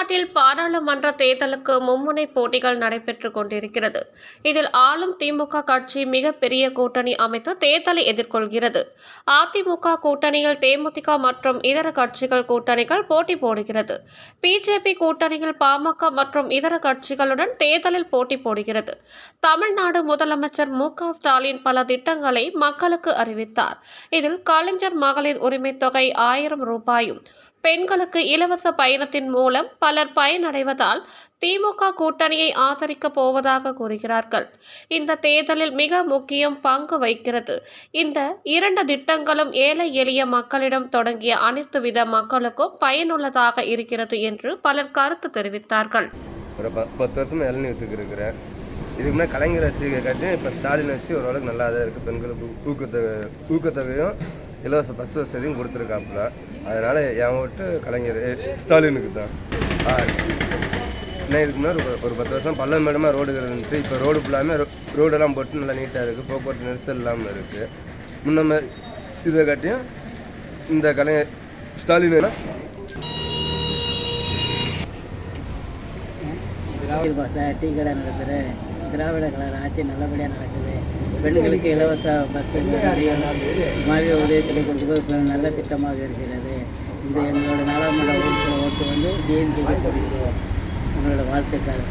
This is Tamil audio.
தமிழ்நாட்டில் பாராளுமன்ற தேர்தலுக்கு மும்முனை போட்டிகள் நடைபெற்றுக் கொண்டிருக்கிறது. இதில் ஆளும் திமுக கட்சி மிகப்பெரிய கூட்டணி அமைத்து தேர்தலை எதிர்கொள்கிறது. அதிமுக கூட்டணியில் தேமுதிக மற்றும் இதர கட்சிகள் கூட்டணிகள் போட்டி போடுகிறது. பிஜேபி கூட்டணியில் பாமக மற்றும் இதர கட்சிகளுடன் தேர்தலில் போட்டி போடுகிறது. தமிழ்நாடு முதலமைச்சர் மு க ஸ்டாலின் பல திட்டங்களை மக்களுக்கு அறிவித்தார். இதில் கலைஞர் மகளிர் உரிமை தொகை ஆயிரம் ரூபாயும் பெண்களுக்கு இலவச பயணத்தின் மூலம் பலர் பயனடைவதால் திமுக கூட்டணியை ஆதரிக்கப் போவதாக கூறுகிறார்கள். இந்த தேர்தலில் மிக முக்கியம் பங்கு வகிக்கிறது. இந்த இரண்டு திட்டங்களும் ஏழை எளிய மக்களிடம் தொடங்கிய அனைத்து வித மக்களுக்கும் பயனுள்ளதாக இருக்கிறது என்று பலர் கருத்து தெரிவித்தார்கள். ஒரு பத்து வருஷம் இளநீ இருக்கிறேன் இதுக்கு முன்னாடி கலைஞர் வச்சு காட்டி இப்போ ஸ்டாலின் வச்சு ஓரளவுக்கு நல்லா தான் இருக்குது பெண்களுக்கு ஊக்கத்தொகை ஊக்கத்தொகையும் இலவச பஸ் வசதியும் கொடுத்துருக்காப்புல. அதனால் என் ஓட்டு கலைஞர் ஸ்டாலினுக்கு தான். ஆ, என்ன இதுக்கு முன்னாடி ஒரு- ஒரு பத்து வருஷம் பள்ளம் மேடமாக ரோடுகள் இருந்துச்சு. இப்போ ரோடு ஃபுல்லாமே ரோடெல்லாம் போட்டு நல்லா நீட்டாக இருக்குது போக்குவரத்து நெரிசல் இல்லாமல் இருக்குது முன்ன மாதிரி இதை காட்டியும் இந்த கலைஞர் ஸ்டாலின் திராவிட பாசை டீ கடை நடத்துகிற திராவிட கலர் ஆட்சி நல்லபடியாக நடக்குது. பெண்களுக்கு இலவச பஸ் மாதிரி உதயத்தில் கொடுத்து நல்ல திட்டமாக இருக்கிறது. இந்த எங்களோட நாடாளுமன்ற ஓட்டு ஓட்டு வந்து டிஎம்கேக்கு கொடுக்கிறோம் உங்களோட வாழ்த்துக்கள்.